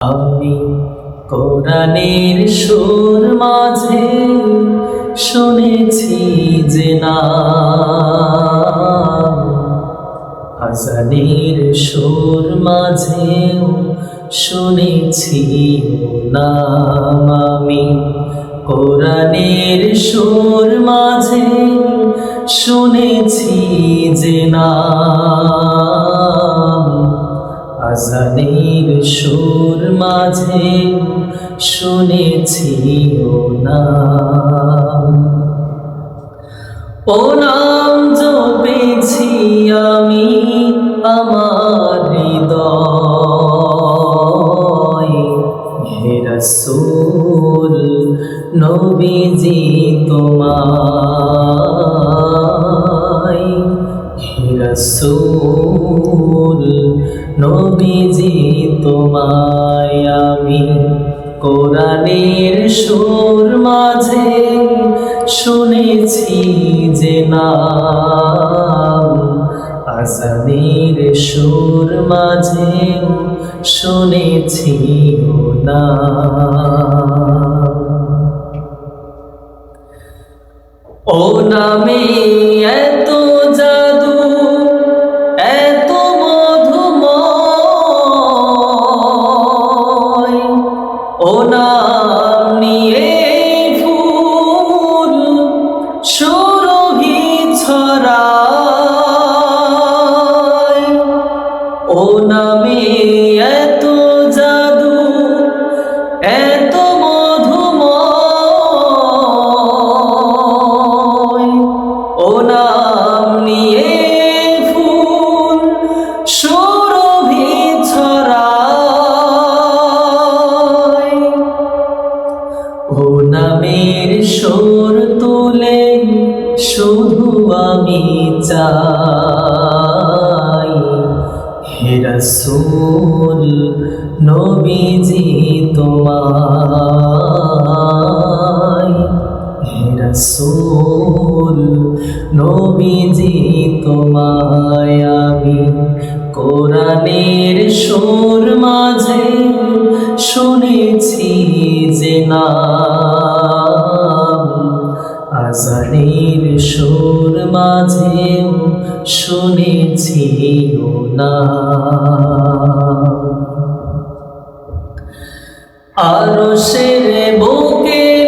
আমি কোরআনের সুর মাঝে শুনেছি যে না হাসানের সুর মাঝেও শুনেছি নাম আমি কোরআনের সুর মাঝে শুনেছি যে নাম। আজানের সুর মাঝে শুনেছি ও নাম। ও নাম জপেছি আমি আমার হৃদয়। হে রসূল নবীজি তোমায় রসূল, নবীজি তোমায় আমি কোরআনের সুর মাঝে শুনেছি যে নাম, আজানের সুর মাঝে শুনেছি ও শুধু আমি চাই হে রসূল, নবীজি তোমায়। হে রসূল, নবীজি তোমায় আমি কোরআনের সুর মাঝে শুনেছি যে নাম আজানের সুর মাঝেও শুনেছি না। আরও সে বুকে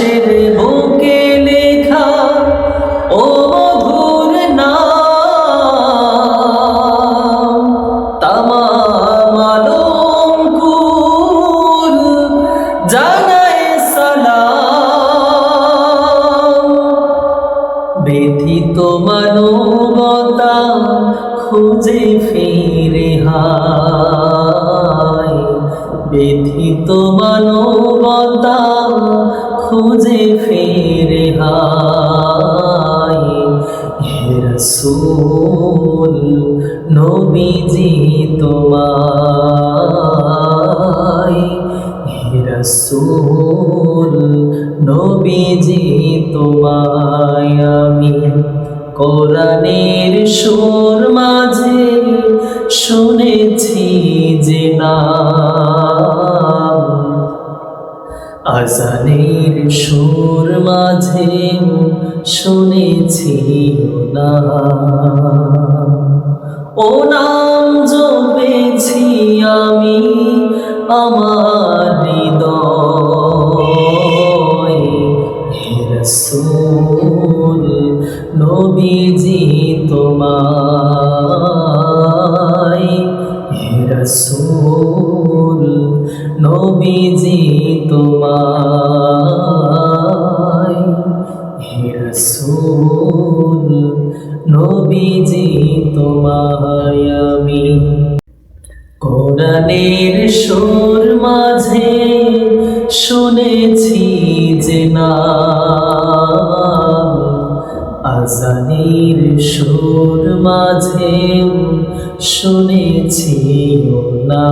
আরও বুকে লেখা, ও মধুর নাম, তামাম জানায় সালাম। ব্যথিত মানবতা খুঁজে ফিরে হায়। ব্যথিত মানবতা খুঁজে ফিরে হায়। হে রসূল, নবীজি তোমায়। হে রসূল, নবীজি তোমায়। আমি কোরআনের সুর মাঝে শুনেছি যে নাম আজানের সুর মাঝে শুনেছি নাম ও নাম জপেছি আমি আমার হৃদয়। হে রসূল, নবীজি তোমায় তোমায় হে রসূল, নবীজি তোমায় আমি। কোরআনের সুর মাঝে শুনেছি যে না আজানের সুর মাঝে শুনেছি না